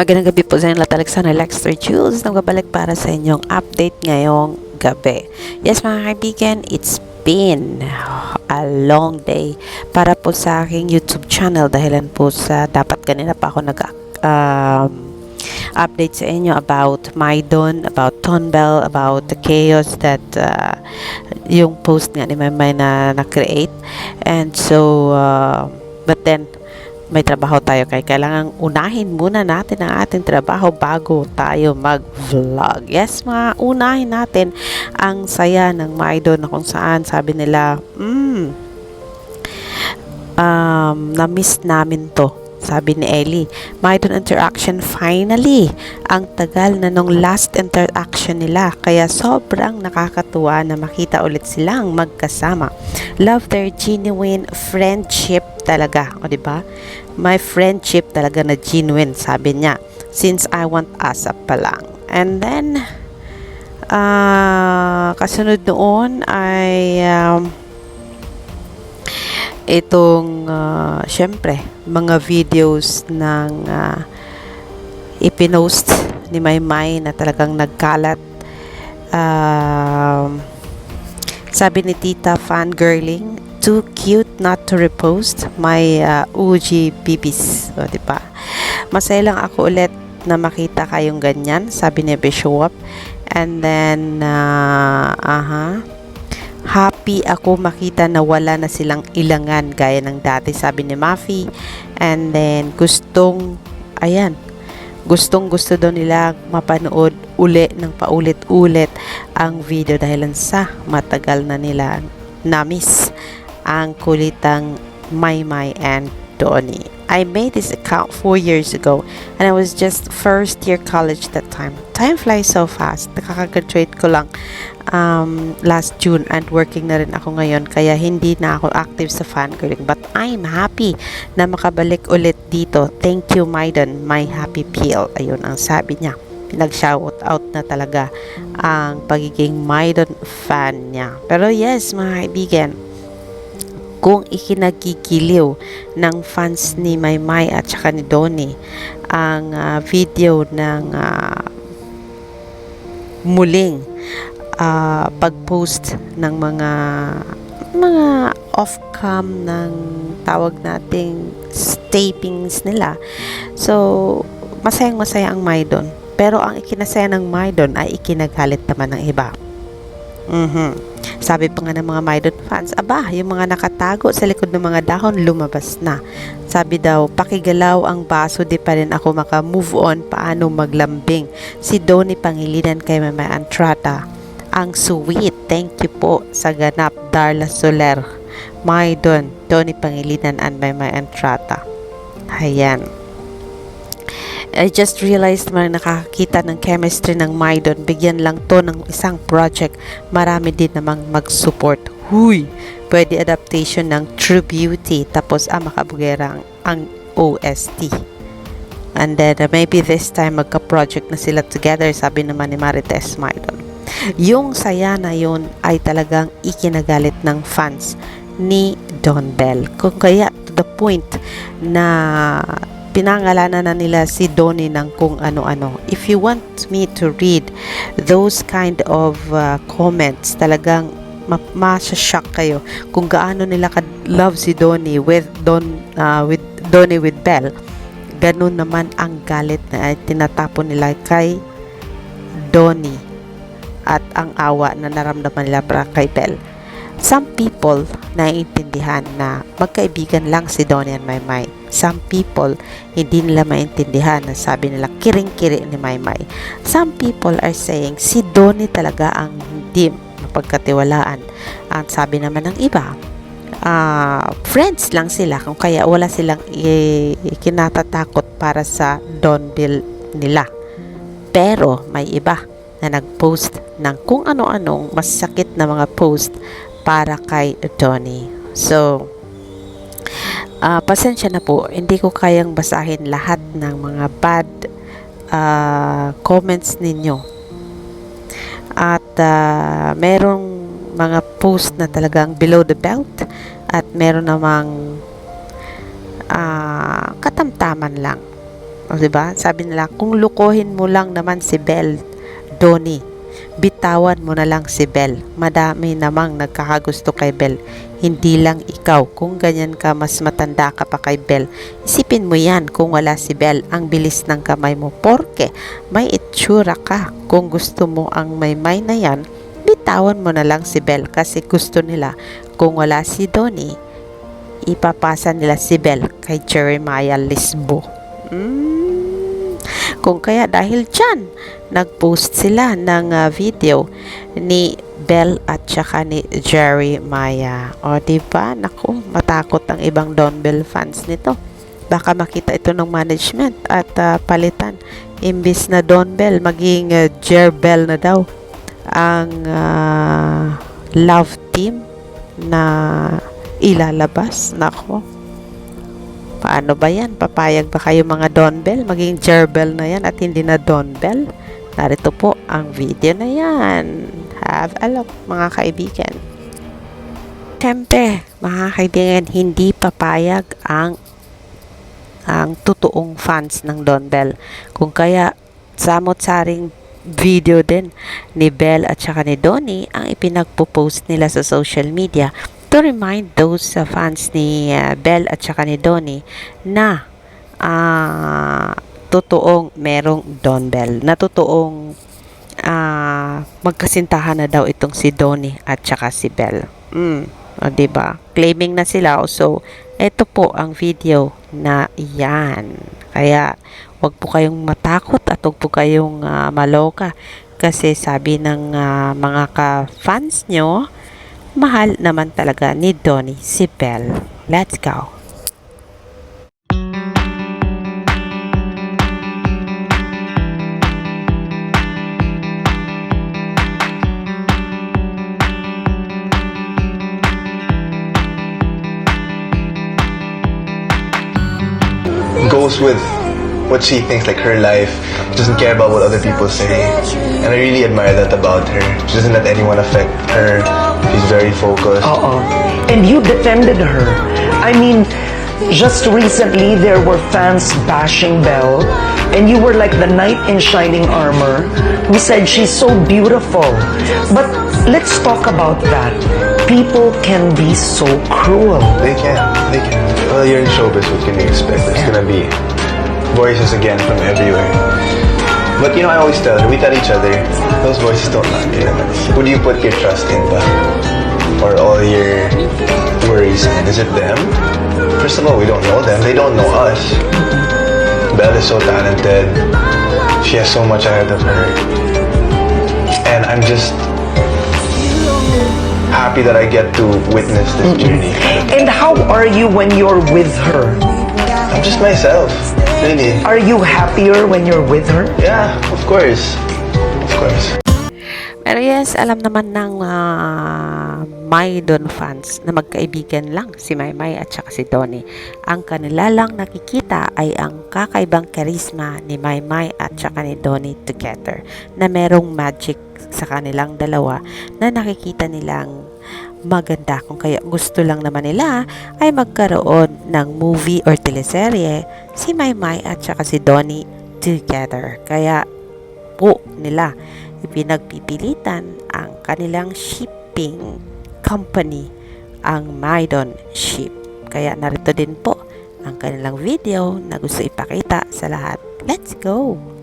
Magandang gabi po sa inyo lahat. Alexander Lexter Jules. Nagbabalik para sa inyong update ngayong gabi. Yes mga kaibigan, it's been a long day para po sa aking YouTube channel dahilan po sa dapat kanina pa ako nag um, update sa inyo about Maidon, about Tonbell, about the chaos that uh, yung post nga ni Maymay na na-create. And so, uh, but then, may trabaho tayo kaya kailangan unahin muna natin ang ating trabaho bago tayo mag-vlog. Yes, mga unahin natin ang saya ng Maidon na kung saan sabi nila, mm, um, na-miss namin to. Sabi ni Ellie, Maidon interaction finally. Ang tagal na nung last interaction nila. Kaya sobrang nakakatuwa na makita ulit silang magkasama. Love their genuine friendship talaga. O, di ba? My friendship talaga na genuine, sabi niya. Since I want ASAP pa lang. And then, ah kasunod noon ay um, itong ah, syempre mga videos ng ah, ipinost ni Maymay na talagang nagkalat. Um, sabi ni Tita fangirling too cute not to repost my uh, OG bibis o di ba? Masaya lang ako ulit na makita kayong ganyan sabi ni Bishop. And then uh, aha happy ako makita na wala na silang ilangan gaya ng dati sabi ni Mafi and then gustong ayan gustong gusto daw nila mapanood uli ng paulit-ulit ang video dahil sa matagal na nila na-miss ang kulitang Maymay and Donnie. I made this account four years ago and I was just first year college that time. Time flies so fast. Nakaka-graduate ko lang um, last June and working na rin ako ngayon kaya hindi na ako active sa fangirling but I'm happy na makabalik ulit dito. Thank you Maiden, my happy peel. Ayun ang sabi niya. Pinag-shout out na talaga ang pagiging Maiden fan niya. Pero yes mga kaibigan, kung ikinagigiliw ng fans ni Maymay at saka ni Donnie ang ah, video ng ah, muling ah, pag-post ng mga mga off-cam ng tawag nating tapings nila. So, masayang masaya ang Maidon. Pero ang ikinasaya ng Maidon ay ikinagalit naman ng iba. Mhm. Sabi pa nga ng mga Maidon fans, aba, yung mga nakatago sa likod ng mga dahon lumabas na. Sabi daw, pakigalaw ang baso, di pa rin ako maka-move on paano maglambing. Si Donnie Pangilinan kay Mama Antrata. Ang sweet, thank you po sa ganap, Darla Soler. Maidon, Donnie Pangilinan and Mama Antrata. Ayan. I just realized na nakakakita ng chemistry ng Maidon. Bigyan lang to ng isang project. Marami din namang mag-support. Huy! Pwede adaptation ng True Beauty. Tapos ang makabugera ang, ang OST. And then uh, maybe this time magka-project na sila together. Sabi naman ni Marites Maidon. Yung saya na yun ay talagang ikinagalit ng fans ni Don Bell. Kung kaya to the point na pinangalanan na nila si Donnie ng kung ano-ano. If you want me to read those kind of uh, comments, talagang ma- masya-shock kayo kung gaano nila ka-love si Donnie with Don uh, with Donnie with Belle. Ganun naman ang galit na tinatapon nila kay Donnie at ang awa na naramdaman nila para kay Belle. Some people naiintindihan na magkaibigan lang si Donnie and Maymay. Some people hindi nila maintindihan na sabi nila kiring-kiri ni Maymay. Some people are saying si Donnie talaga ang hindi mapagkatiwalaan. At sabi naman ng iba, ah, friends lang sila kung kaya wala silang kinatatakot para sa Don Bill nila. Pero may iba na nag-post ng kung ano-anong masakit na mga post para kay Donnie. So, ah, pasensya na po, hindi ko kayang basahin lahat ng mga bad ah, comments ninyo. At ah, merong mga post na talagang below the belt at meron namang ah, katamtaman lang. O, diba? Sabi nila, kung lukohin mo lang naman si Belle, Donnie, bitawan mo na lang si Belle. Madami namang nagkakagusto kay Belle. Hindi lang ikaw. Kung ganyan ka, mas matanda ka pa kay Belle. Isipin mo yan kung wala si Belle. Ang bilis ng kamay mo. Porke may itsura ka. Kung gusto mo ang may-may na yan, bitawan mo na lang si Belle. Kasi gusto nila, kung wala si Donnie, ipapasa nila si Belle kay Jeremiah Lisbo. Mm. Kung kaya dahil dyan, nag-post sila ng ah, video ni Belle at saka ni Jeremiah. O, di ba? Naku, matakot ang ibang Don Bell fans nito. Baka makita ito ng management at ah, palitan. Imbis na Don Bell, maging uh, Jer Bell na daw ang ah, love team na ilalabas. Nako. Paano ba yan? Papayag ba kayo mga Don Bell? Maging Jerbel na yan at hindi na Don Bell? Narito po ang video na yan. Have a look mga kaibigan. Siyempre, mga kaibigan, hindi papayag ang ang totoong fans ng Don Bell. Kung kaya, samot-saring video din ni Bell at saka ni Donnie ang ipinagpo-post nila sa social media to remind those uh, fans ni uh, Bell at saka ni Donnie na ah, totoong merong Don Bell na totoong ah, magkasintahan na daw itong si Donnie at saka si Bell. Mm, o, 'di ba? Claiming na sila. So, ito po ang video na iyan. Kaya, wag po kayong matakot at wag po kayong ah, maloka. Kasi sabi ng ah, mga ka-fans nyo, mahal naman talaga ni Donnie si Belle. Let's go! goes with what she thinks, like her life. She doesn't care about what other people say. And I really admire that about her. She doesn't let anyone affect her. She's very focused. Oo. And you defended her. I mean, just recently there were fans bashing Belle, and you were like the knight in shining armor who said she's so beautiful. But let's talk about that. People can be so cruel. They can. They can. Well, you're in showbiz. What can you expect? There's gonna be voices again from everywhere. But you know, I always tell her, we tell each other, those voices don't matter. Who do you put your trust in ba? Or all your worries in? Is it them? First of all, we don't know them. They don't know us. Belle is so talented. She has so much ahead of her. And I'm just happy that I get to witness this journey. And how are you when you're with her? I'm just myself, really. Are you happier when you're with her? Yeah, of course. Of course. Pero yes, alam naman ng uh, Maydon fans na magkaibigan lang si Maymay at saka si Donnie. Ang kanila lang nakikita ay ang kakaibang karisma ni Maymay at saka ni Donnie together na merong magic sa kanilang dalawa na nakikita nilang maganda kung kaya gusto lang naman nila ay magkaroon ng movie or teleserye si Maymay at saka si Donnie together. Kaya po nila ipinagpipilitan ang kanilang shipping company ang Maidon Ship. Kaya narito din po ang kanilang video na gusto ipakita sa lahat. Let's go!